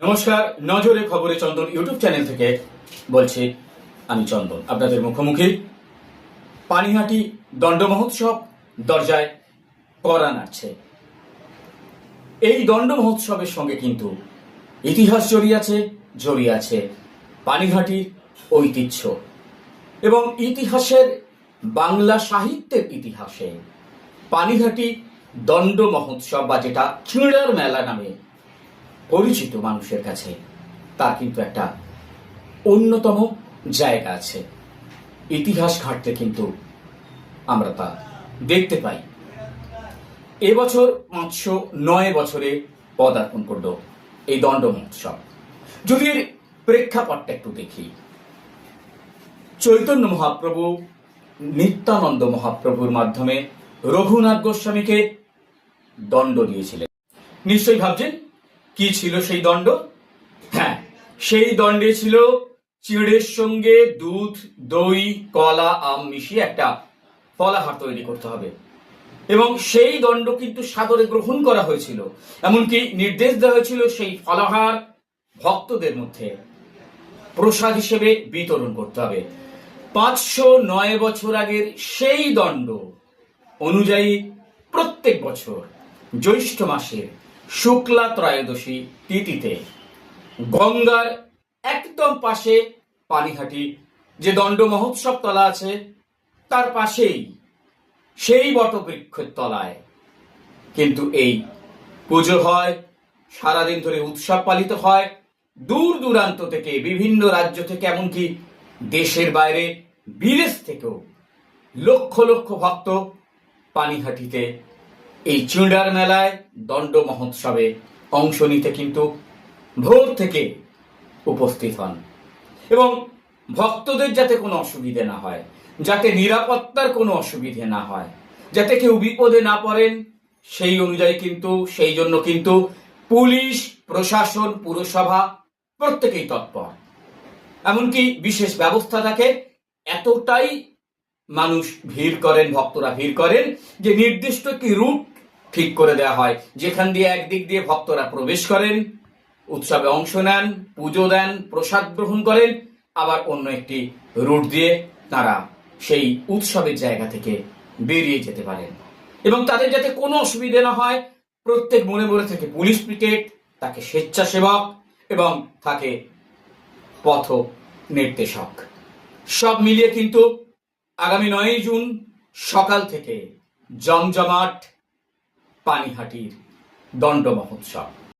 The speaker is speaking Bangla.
নমস্কার, নজরে খবরে চন্দন ইউটিউব চ্যানেল থেকে বলছি আমি চন্দন, আপনাদের মুখোমুখি পানিহাটি দণ্ড মহোৎসব দরজায় করা নাড়ছে। এই দণ্ড মহোৎসবের সঙ্গে কিন্তু ইতিহাস জড়িয়ে আছে জড়িয়ে আছে পানিহাটির ঐতিহ্য এবং ইতিহাসের বাংলা সাহিত্যের ইতিহাসে পানিহাটি দণ্ড মহোৎসব বা যেটা চিঁড়ার মেলা নামে পরিচিত মানুষের কাছে তার কিন্তু একটা অন্যতম জায়গা আছে। ইতিহাস ঘাটতে কিন্তু আমরা তা দেখতে পাই। এবছর পাঁচশো নয় বছরে পদার্পণ করল এই দণ্ড মহোৎসব। যদি এর প্রেক্ষাপটটা একটু দেখি, চৈতন্য মহাপ্রভু, নিত্যানন্দ মহাপ্রভুর মাধ্যমে রঘুনাথ গোস্বামীকে দণ্ড দিয়েছিলেন। নিশ্চয়ই ভাবছেন কি ছিল সেই দণ্ড? হ্যাঁ সেই দণ্ডে ছিল চিড়ের সঙ্গে দুধ, দই, কলা, আম মিশিয়ে একটা ফলাহার তৈরি করতে হবে। এবং সেই দণ্ড কিন্তু সাদরে গ্রহণ করা হয়েছিল। এমনকি নির্দেশ দেওয়া হয়েছিল সেই ফলাহার ভক্তদের মধ্যে প্রসাদ হিসেবে বিতরণ করতে হবে। পাঁচশো নয় বছর আগের সেই দণ্ড অনুযায়ী প্রত্যেক বছর জ্যৈষ্ঠ মাসের শুক্লা ত্রয়োদশী তিথিতে গঙ্গার একদম পাশে পানিহাটি যে দণ্ড মহোৎসব তলা আছে, তার পাশেই সেই বটবৃক্ষের তলায়। কিন্তু এই পুজো হয়, সারাদিন ধরে উৎসব পালিত হয়। দূর দূরান্ত থেকে বিভিন্ন রাজ্য থেকে, এমনকি দেশের বাইরে, বিদেশ থেকেও লক্ষ লক্ষ ভক্ত পানিহাটিতে এই চিঁড়ার মেলায় দণ্ড মহোৎসবে অংশ নিতে কিন্তু ভোর থেকে উপস্থিত হন। এবং ভক্তদের যাতে কোনো অসুবিধে না হয়, যাতে নিরাপত্তার কোনো অসুবিধে না হয়, যাতে কেউ বিপদে না পড়েন, সেই অনুযায়ী কিন্তু, সেই জন্য কিন্তু পুলিশ, প্রশাসন, পুরসভা প্রত্যেকেই তৎপর। এমনকি বিশেষ ব্যবস্থা থাকে, এতটাই মানুষ ভিড় করেন, ভক্তরা ভিড় করেন, যে নির্দিষ্ট কি রুট ঠিক করে দেওয়া হয়। যেখান দিয়ে একদিক দিয়ে ভক্তরা প্রবেশ করেন, উৎসবে অংশ নেন, পুজো দেন, প্রসাদ গ্রহণ করেন, আবার অন্য একটি রুট দিয়ে তারা সেই উৎসবের জায়গা থেকে বেরিয়ে যেতে পারেন। এবং তাদের যাতে কোনো অসুবিধে না হয়, প্রত্যেক মনে মনে থেকে পুলিশ পিকেট তাকে স্বেচ্ছাসেবক এবং থাকে পথ নির্দেশক। সব মিলিয়ে কিন্তু আগামী নয়ই জুন সকাল থেকে জমজমাট পানিহাটির দণ্ড মহোৎসব